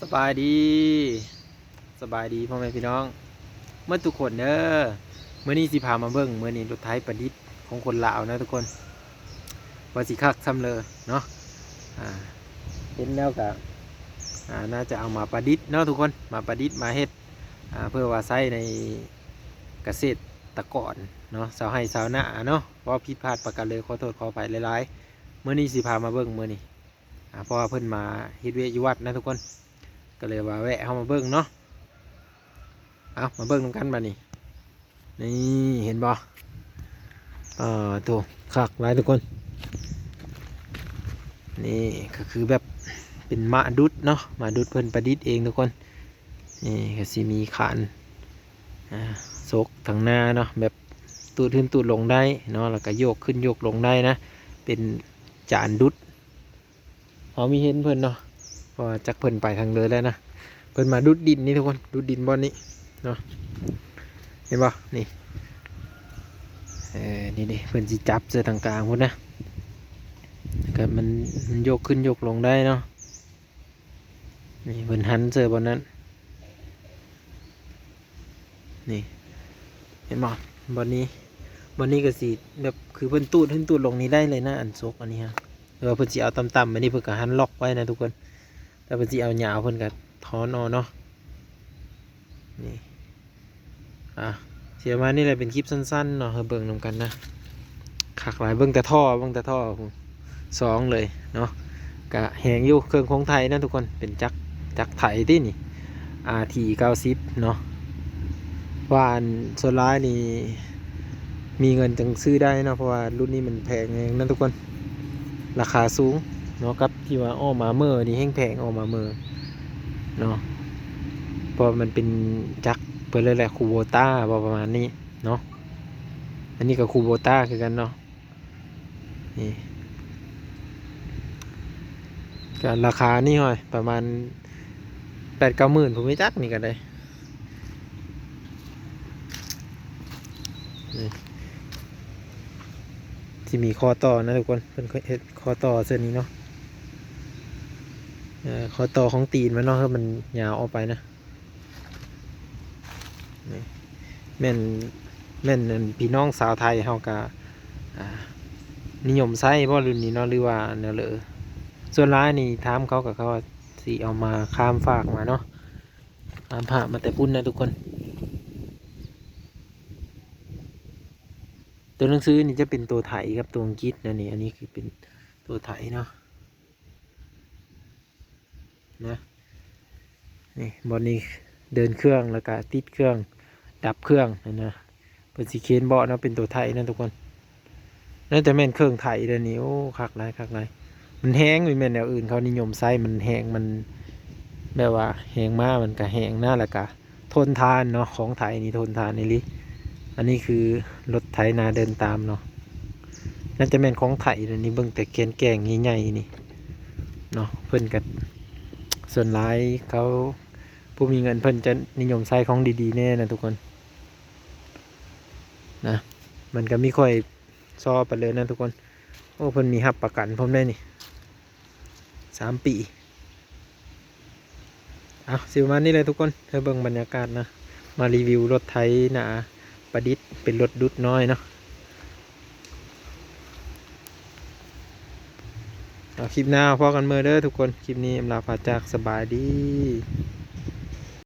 สบายดี สบายดีพ่อแม่พี่น้อง เมื่อทุกคนเด้อเมื่อนี้สิพามาเบิ่งเมื่อนี้รถไถประดิษฐ์ของคนลาวนะทุกคนว่าสิคักซ้ำเลยเนาะอ่าเห็นแล้วก็อ่าน่าจะเอามาประดิษฐ์เนาะทุกคนมาประดิษฐ์มาเฮ็ดอ่าเพื่อว่าใช้ในเกษตรกรเนาะสาวให้สาวหน้าเนาะเพราะผิดพลาดประการเลยขอโทษขอไปหลายๆเมื่อนี้สิพามาเบิ่งเมื่อนี้อ่าเพราะว่าเพิ่นมาเฮ็ดเวยยู่วัดนะทุกคน ก็เลยว่าแวะเข้ามาเบิ่งเนาะเอามาเบิ่งนำกันมานี่นี่เห็นบ่อ่าตัวคักหลายทุกคน นี่ก็คือแบบเป็นมะดุดเนาะมาดุดเพิ่นประดิษฐ์เองทุกคนนี่ก็สิมีขานอ่าซกทางหน้าเนาะแบบตูดขึ้นตูดลงได้เนาะแล้วก็โยกขึ้นโยกลงได้นะ เป็นจานดุดเขามีเห็นเพิ่นเนาะ เพราะว่าจักเพิ่นไปทางเลยแล้วนะเพิ่นมาดุดดินนี่ทุกคนดุดดินบอนนี้เนาะเห็นป่นี่เออนี่นี่เพิ่นสิจับเสื้อทางกลางพุ่นนะก็มันมันโยกขึ้นโยกลงได้เนาะนี่เพิ่นหันเสื้อบนนั้นนี่เห็นบ่บอนนี้บอนนี้ก็สิแบบคือเพิ่นตูดขึ้นตูดลงนี้ได้เลยนะอันซกอันนี้ฮะเออเพิ่นสิเอาต่ำๆอันนี้เพิ่นก็หันล็อกไว้นะทุกคน แต่เพิ่นสิเอาหยาวเพิ่นก็ถอนอเนาะนี่อะเสียมานี่แหละเป็นคลิปสั้นๆเนาะให้เบิ่งนำกันนะขักหลายเบิ่งแต่ท่อเบิ่งแต่ท่อสองเลยเนาะกะแหงอยู่เครื่องของไทยนะทุกคนเป็นจักรจักรไถที่นี่ RT 90เนาะว่านโซล่านี่มีเงินจังซื้อได้นะเพราะว่ารุ่นนี้มันแพงเองนะทุกคน ราคาสูง เนาะกับที่ว่าอ้อมาเมอร์นี่แห้งแพงอ้อมาเมอร์เนาะเพราะมันเป็นจักเปิดเลยแหละคูโบต้าประมาณนี้เนาะอันนี้กับคูโบต้าคือกันเนาะนี่ก็ราคานี่ห่อยประมาณแปดเก้าหมื่นผมไม่จักนี่กันเลยที่มีคอต่อนะทุกคนเป็นเฮ็ดคอต่อเส้นนี้เนาะ เออคอต่อของตีนมันเนาะคือมันยาวออกไปนะแม่นแม่นพี่น้องสาวไทยเฮากะนิยมใช้บ่รุ่นนี้เนาะหรือว่าแนวเลอส่วนร้ายนี่ถามเขากับเขาสิเอามาข้ามฝากมาเนาะข้ามผ่ามาแต่พุ่นนะทุกคน ตัวหนังสือนี่จะเป็นตัวไถครับตัวอังกฤษนะนี่อันนี้คือเป็นตัวไถเนาะ นะนี่บอลนี้เดินเครื่องแล้วก็ติดเครื่องดับเครื่องนะนะเป็นสีเคนเบาะเนาะเป็นตัวไถนะทุกคนนั่นแต่แม่นเครื่องไถเดี๋ยวนี้โอ้คักไรคักไรมันแห้งม่แม่นแนวอื่นเขานิยมใช้มันแห้งมันแบบว่าแห้งมากมันก็แห้งหน้าล้วก็ทนทานเนาะของไถนี่ทนทานนี่ลิอันนี้คือรถไถนาเดินตามเนาะน่าจะเป็นของไถเลยนี่เบิ่งแต่แกนแกงใหญ่ๆนี่เนาะเพิ่นกับ ส่วนร้ายเขาผู้มีเงินเพิ่นจะนิยมใช้ของดีๆแน่นะทุกคนนะมันก็ไม่ค่อยซอไปเลยนะทุกคน โอ้เพิ่นมีหับประกันผมได้นี่สามปีเอาสิประมาณนี้เลยทุกคนเธอเบิ่งบรรยากาศนะ มารีวิวรถไถนาประดิษฐ์เป็นรถดุดน้อยเนาะเอา คลิปหน้าพอกันเมื่อเด้อทุกคน คลิปนี้อำลาพาจากสบายดี